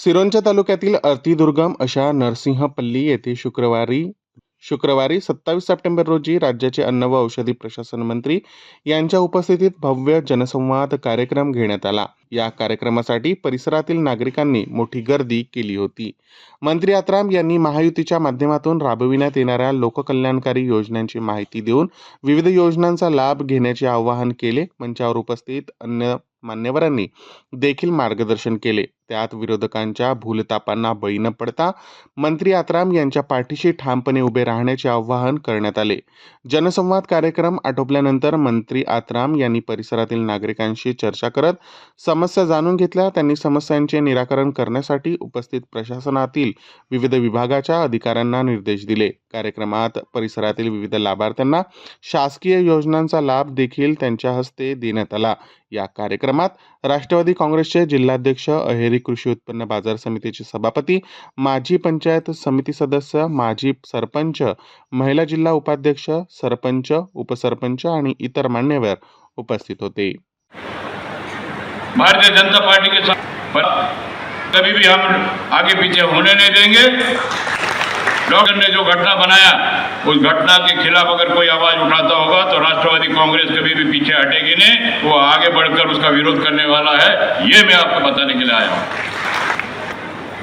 सिरोंचा तालुक्यातील अतिदुर्गम अशा नरसिंहपल्ली येथे शुक्रवारी शुक्रवारी सत्तावीस सप्टेंबर रोजी राज्याचे अन्न व औषधी प्रशासन मंत्री यांच्या उपस्थितीत भव्य जनसंवाद कार्यक्रम घेण्यात आला. या कार्यक्रमासाठी परिसरातील नागरिकांनी मोठी गर्दी केली होती. मंत्री आत्राम यांनी महायुतीच्या माध्यमातून राबविण्यात येणाऱ्या लोककल्याणकारी योजनांची माहिती देऊन विविध योजनांचा लाभ घेण्याचे आवाहन केले. मंचावर उपस्थित अन्य मान्यवरांनी देखील मार्गदर्शन केले. त्यात विरोधकांच्या भूलतापांना बळी न पडता मंत्री आत्राम यांच्या पाठीशी ठामपणे उभे राहण्याचे आवाहन करण्यात आले. जनसंवाद कार्यक्रम आटोपल्यानंतर मंत्री आत्राम यांनी परिसरातील नागरिकांशी चर्चा करत समस्या जाणून घेतल्या. त्यांनी समस्यांचे निराकरण करण्यासाठी उपस्थित प्रशासनातील विविध विभागाच्या अधिकाऱ्यांना निर्देश दिले. कार्यक्रमात परिसरातील विविध लाभार्थ्यांना शासकीय योजनांचा लाभ देखील त्यांच्या हस्ते देण्यात आला. या कार्यक्रमात राष्ट्रवादी काँग्रेसचे जिल्हाध्यक्ष अहेरी कृषी उत्पन्न बाजार समितीचे सभापती माजी पंचायत समिती सदस्य माजी सरपंच महिला जिल्हा उपाध्यक्ष सरपंच उपसरपंच आणि इतर मान्यवर उपस्थित होते. भारतीय जनता पार्टी के कभी भी हम आगे पीछे होने नहीं देंगे। डॉक्टर ने जो घटना बनाया उस घटना के खिलाफ अगर कोई आवाज उठाता होगा तो राष्ट्रवादी कांग्रेस कभी भी पीछे हटेगी नहीं। वो आगे बढ़कर उसका विरोध करने वाला है। ये मैं आपको बताने के लिए आया हूँ।